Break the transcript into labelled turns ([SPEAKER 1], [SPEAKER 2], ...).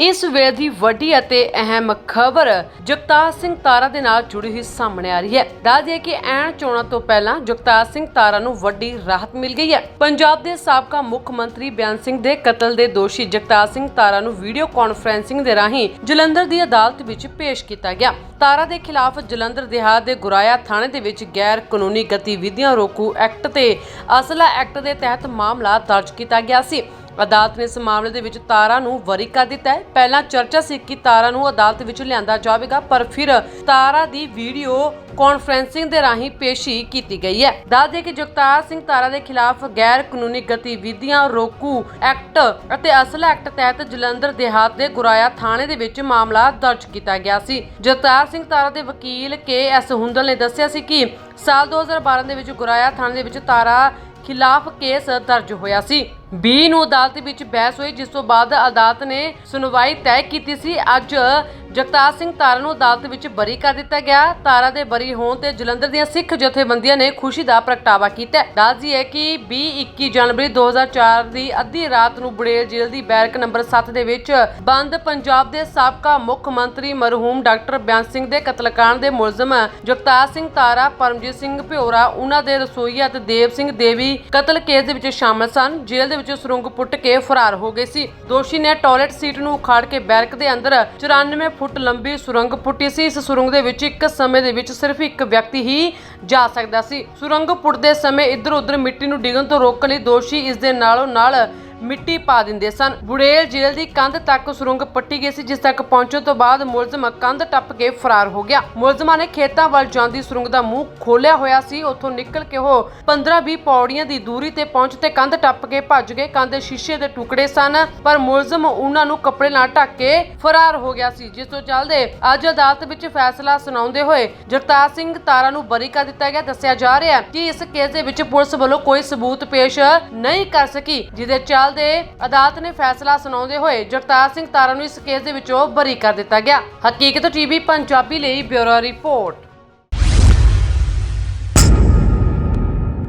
[SPEAKER 1] ਇਸ ਵੇਲੇ ਦੀ ਵੱਡੀ ਅਤੇ ਅਹਿਮ ਖਬਰ ਜਗਤਾਰ ਸਿੰਘ ਤਾਰਾ ਦੇ ਨਾਲ ਜੁੜੀ ਹੋਈ ਸਾਹਮਣੇ ਆ ਰਹੀ ਹੈ। ਦੱਸ ਦਈਏ ਕਿ ਐਨ ਚੋਣਾਂ ਤੋਂ ਪਹਿਲਾਂ ਜਗਤਾਰ ਸਿੰਘ ਤਾਰਾ ਨੂੰ ਵੱਡੀ ਰਾਹਤ ਮਿਲ ਗਈ ਹੈ। ਪੰਜਾਬ ਦੇ ਸਾਬਕਾ ਮੁੱਖ ਮੰਤਰੀ ਬਿਆਨ ਸਿੰਘ ਦੇ ਕਤਲ ਦੇ ਦੋਸ਼ੀ ਜਗਤਾਰ ਸਿੰਘ ਤਾਰਾ ਨੂੰ ਵੀਡੀਓ ਕਾਨਫਰੈਂਸਿੰਗ ਦੇ ਰਾਹੀਂ ਜਲੰਧਰ ਦੀ ਅਦਾਲਤ ਵਿੱਚ ਪੇਸ਼ ਕੀਤਾ ਗਿਆ। ਤਾਰਾ ਦੇ ਖਿਲਾਫ ਜਲੰਧਰ ਦਿਹਾਤ ਦੇ ਗੁਰਾਇਆ ਥਾਣੇ ਦੇ ਵਿੱਚ ਗੈਰ ਕਾਨੂੰਨੀ ਗਤੀਵਿਧੀਆਂ ਰੋਕੂ ਐਕਟ ਤੇ ਅਸਲਾ ਐਕਟ ਦੇ ਤਹਿਤ ਮਾਮਲਾ ਦਰਜ ਕੀਤਾ ਗਿਆ ਸੀ। ਅਦਾਲਤ ਨੇ ਇਸ ਮਾਮਲੇ ਦੇ ਵਿੱਚ ਤਾਰਾ ਨੂੰ ਵਰੀ ਕਰ ਦਿੱਤਾ ਹੈ। ਪਹਿਲਾਂ ਚਰਚਾ ਸੀ ਕਿ ਤਾਰਾ ਨੂੰ ਅਦਾਲਤ ਵਿੱਚ ਲਿਆਂਦਾ ਜਾਵੇਗਾ, ਪਰ ਫਿਰ ਤਾਰਾ ਦੀ ਵੀਡੀਓ ਕਾਨਫਰੈਂਸਿੰਗ ਦੇ ਰਾਹੀਂ ਪੇਸ਼ੀ ਕੀਤੀ ਗਈ ਹੈ। ਦੱਸ ਦੇ ਕਿ ਜਗਤਾਰ ਸਿੰਘ ਤਾਰਾ ਦੇ ਖਿਲਾਫ ਗੈਰ ਕਾਨੂੰਨੀ ਗਤੀਵਿਧੀਆਂ ਰੋਕੂ ਐਕਟ ਅਤੇ ਅਸਲਾ ਐਕਟ ਤਹਿਤ ਜਲੰਧਰ ਦੇਹਾਤ ਦੇ ਗੁਰਾਇਆ ਥਾਣੇ ਦੇ ਵਿੱਚ ਮਾਮਲਾ ਦਰਜ ਕੀਤਾ ਗਿਆ ਸੀ। ਜਗਤਾਰ ਸਿੰਘ ਤਾਰਾ ਦੇ ਵਕੀਲ ਕੇ ਐਸ ਹੁੰਦਲ ਨੇ ਦੱਸਿਆ ਸੀ ਕਿ ਸਾਲ 2012 ਦੇ ਵਿੱਚ ਗੁਰਾਇਆ ਥਾਣੇ ਦੇ ਵਿੱਚ ਤਾਰਾ ਖਿਲਾਫ ਕੇਸ ਦਰਜ ਹੋਇਆ ਸੀ। 20 ਨੂੰ ਅਦਾਲਤ ਵਿੱਚ ਬਹਿਸ ਹੋਈ, ਜਿਸ ਤੋਂ ਬਾਅਦ ਅਦਾਲਤ ਨੇ ਸੁਣਵਾਈ ਤੈਅ ਕੀਤੀ ਸੀ। ਅੱਜ ਜਗਤਾਰ ਸਿੰਘ ਤਾਰਾ ਨੂੰ ਅਦਾਲਤ ਵਿੱਚ ਬਰੀ ਕਰ ਦਿੱਤਾ ਗਿਆ। ਤਾਰਾ ਦੇ ਬਰੀ ਹੋਣ ਤੇ ਜਲੰਧਰ ਦੀਆਂ ਸਿੱਖ ਜਥੇਬੰਦੀਆਂ ਨੇ ਖੁਸ਼ੀ ਦਾ ਪ੍ਰਗਟਾਵਾ ਕੀਤਾ ਹੈ। ਕਿ 20-21 ਜਨਵਰੀ 2004 ਦੀ ਅੱਧੀ ਰਾਤ ਨੂੰ ਬੁੜੇਲ ਜੇਲ੍ਹ ਦੀ ਬੈਰਕ ਨੰਬਰ 7 ਦੇ ਵਿੱਚ ਬੰਦ ਪੰਜਾਬ ਦੇ ਸਾਬਕਾ ਮੁੱਖ ਮੰਤਰੀ ਮਰਹੂਮ ਡਾਕਟਰ ਬਿਆਨ ਸਿੰਘ ਦੇ ਕਤਲकांड ਦੇ ਮੁਲਜ਼ਮ ਜਗਤਾਰ ਸਿੰਘ ਤਾਰਾ, ਪਰਮਜੀਤ ਸਿੰਘ ਭਿਓਰਾ, ਉਹਨਾਂ ਦੇ ਰਸੋਈਆ ਅਤੇ ਦੇਵ ਸਿੰਘ ਦੇਵੀ ਕਤਲ ਕੇਸ ਦੇ ਵਿੱਚ ਸ਼ਾਮਲ ਸਨ। ਜੇਲ੍ਹ ਦੇ ਵਿੱਚ ਸੁਰੰਗ ਪੁੱਟ ਕੇ ਫਰਾਰ ਹੋ ਗਏ ਸੀ। ਦੋਸ਼ੀ ਨੇ ਟਾਇਲਟ ਸੀਟ ਨੂੰ ਉਖਾੜ ਕੇ ਬੈਰਕ ਦੇ ਅੰਦਰ 94 ਫੁੱਟ ਲੰਬੀ ਸੁਰੰਗ ਪੁੱਟੀ ਸੀ। ਇਸ ਸੁਰੰਗ ਦੇ ਵਿੱਚ ਇੱਕ ਸਮੇਂ ਦੇ ਵਿੱਚ ਸਿਰਫ ਇੱਕ ਵਿਅਕਤੀ ਹੀ ਜਾ ਸਕਦਾ ਸੀ। ਸੁਰੰਗ ਪੁੱਟਦੇ ਸਮੇਂ ਇੱਧਰ ਉੱਧਰ ਮਿੱਟੀ ਨੂੰ ਡਿੱਗਣ ਤੋਂ ਰੋਕਣ ਲਈ ਦੋਸ਼ੀ ਇਸ ਦੇ ਨਾਲੋਂ ਨਾਲ ਮਿੱਟੀ ਪਾ ਦਿੰਦੇ ਸਨ। ਬੁੜੇਲ ਜੇਲ੍ਹ ਦੀ ਕੰਧ ਤੱਕ ਸੁਰੰਗ ਪੱਟੀ ਗਈ ਸੀ, ਜਿਸ ਤੱਕ ਪਹੁੰਚਣ ਤੋਂ ਬਾਅਦ ਮੁਲਜ਼ਮ ਕੰਧ ਟੱਪ ਕੇ ਫਰਾਰ ਹੋ ਗਿਆ। ਮੁਲਜ਼ਮਾਂ ਨੇ ਖੇਤਾਂ ਵੱਲ ਜਾਂਦੀ ਸੁਰੰਗ ਦਾ ਮੂੰਹ ਖੋਲਿਆ ਹੋਇਆ ਸੀ। ਉੱਥੋਂ ਨਿਕਲ ਕੇ ਉਹ 15-20 ਪੌੜੀਆਂ ਦੀ ਦੂਰੀ ਤੇ ਪਹੁੰਚ ਤੇ ਕੰਧ ਟੱਪ ਕੇ ਭੱਜ ਗਏ। ਕੰਧ ਦੇ ਸ਼ੀਸ਼ੇ ਦੇ ਟੁਕੜੇ ਸਨ, ਪਰ ਮੁਲਜ਼ਮ ਉਹਨਾਂ ਨੂੰ ਕੱਪੜੇ ਨਾਲ ਢੱਕ ਕੇ ਫਰਾਰ ਹੋ ਗਿਆ ਸੀ। ਜਿਸ ਤੋਂ ਚੱਲਦੇ ਅੱਜ ਅਦਾਲਤ ਵਿੱਚ ਫੈਸਲਾ ਸੁਣਾਉਂਦੇ ਹੋਏ ਜਗਤਾਰ ਸਿੰਘ ਤਾਰਾ ਨੂੰ ਬਰੀ ਕਰ ਦਿੱਤਾ ਗਿਆ। ਦੱਸਿਆ ਜਾ ਰਿਹਾ ਕਿ ਇਸ ਕੇਸ ਦੇ ਵਿੱਚ ਪੁਲਿਸ ਵੱਲੋਂ ਕੋਈ ਸਬੂਤ ਪੇਸ਼ ਨਹੀਂ ਕਰ ਸਕੀ, ਜਿਹਦੇ ਦੇ ਅਦਾਲਤ ਨੇ ਫੈਸਲਾ ਸੁਣਾਉਂਦੇ ਹੋਏ ਜਗਤਾਰ ਸਿੰਘ ਤਾਰਾ ਨੂੰ ਇਸ ਕੇਸ ਦੇ ਵਿੱਚੋਂ ਬਰੀ ਕਰ ਦਿੱਤਾ ਗਿਆ। ਹਕੀਕਤ ਟੀਵੀ ਪੰਜਾਬੀ ਲਈ ਬਿਊਰੋ ਰਿਪੋਰਟ।